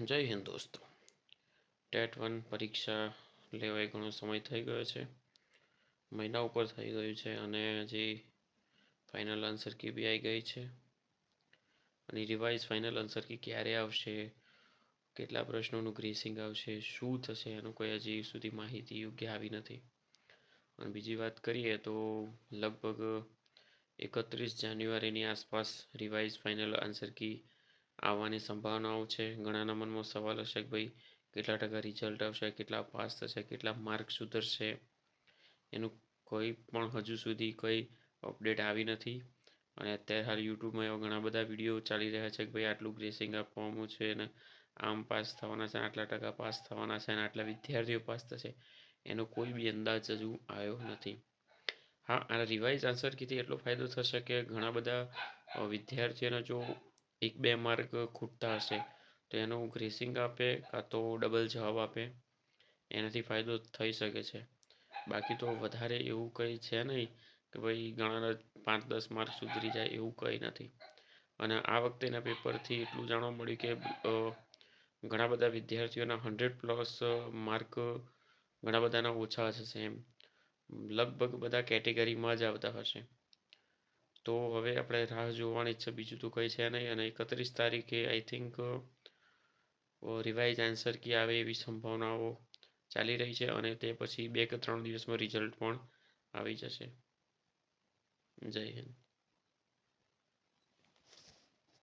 જય હિન્દ દોસ્તો. TET one પરીક્ષા લેવાય ઘણો સમય થઈ ગયો છે. મહિના ઉપર થઈ ગયું છે અને હજી ફાઇનલ આન્સર કી બી આવી ગઈ છે અને રિવાઇઝ ફાઇનલ આન્સર કી ક્યારે આવશે, કેટલા પ્રશ્નોનું ગ્રેસિંગ આવશે, શું થશે, એનું કોઈ હજી સુધી માહિતી યોગ્ય આવી નથી. અને બીજી વાત કરીએ તો લગભગ એકત્રીસ જાન્યુઆરીની આસપાસ રિવાઇઝ ફાઇનલ આન્સર કી આવવાની સંભાવનાઓ છે. ઘણાના મનમાં સવાલ હશે કે ભાઈ, કેટલા ટકા રિઝલ્ટ આવશે, કેટલા પાસ થશે, કેટલા માર્ક સુધરશે? એનું કોઈ પણ હજુ સુધી કોઈ અપડેટ આવી નથી. અને અત્યારે હાલ યુટ્યુબમાં એવા ઘણા બધા વીડિયો ચાલી રહ્યા છે કે ભાઈ, આટલું ગ્રેસિંગ આપવાનું છે અને આમ પાસ થવાના છે આટલા ટકા પાસ થવાના છે અને આટલા વિદ્યાર્થીઓ પાસ થશે, એનો કોઈ બી અંદાજ હજુ આવ્યો નથી. હા આ રિવાઇઝ આન્સર કીધી એટલો ફાયદો થશે કે ઘણા બધા વિદ્યાર્થીઓને જો એક બે માર્ક ખૂટતા હશે, તો એનું ગ્રેસિંગ આપે કાં તો ડબલ જવાબ આપે, એનાથી ફાયદો થઈ શકે છે. બાકી તો વધારે એવું કંઈ છે નહીં કે ભાઈ ઘણા પાંચ દસ માર્ક સુધરી જાય એવું કંઈ નથી. અને આ વખતેના પેપરથી એટલું જાણવા મળ્યું કે ઘણા બધા વિદ્યાર્થીઓના હંડ્રેડ પ્લસ માર્ક ઘણા બધાના ઓછા હશે એમ. લગભગ બધા કેટેગરીમાં જ આવતા હશે. તો હવે આપણે રાહ જોવાની છે. બીજું તો કંઈ છે નહીં. અને એકત્રીસ તારીખે I think revise answer key આવે એવી સંભાવનાઓ ચાલી રહી છે અને તે પછી બે કે ત્રણ દિવસમાં રિઝલ્ટ પણ આવી જશે. જય હિન્દ.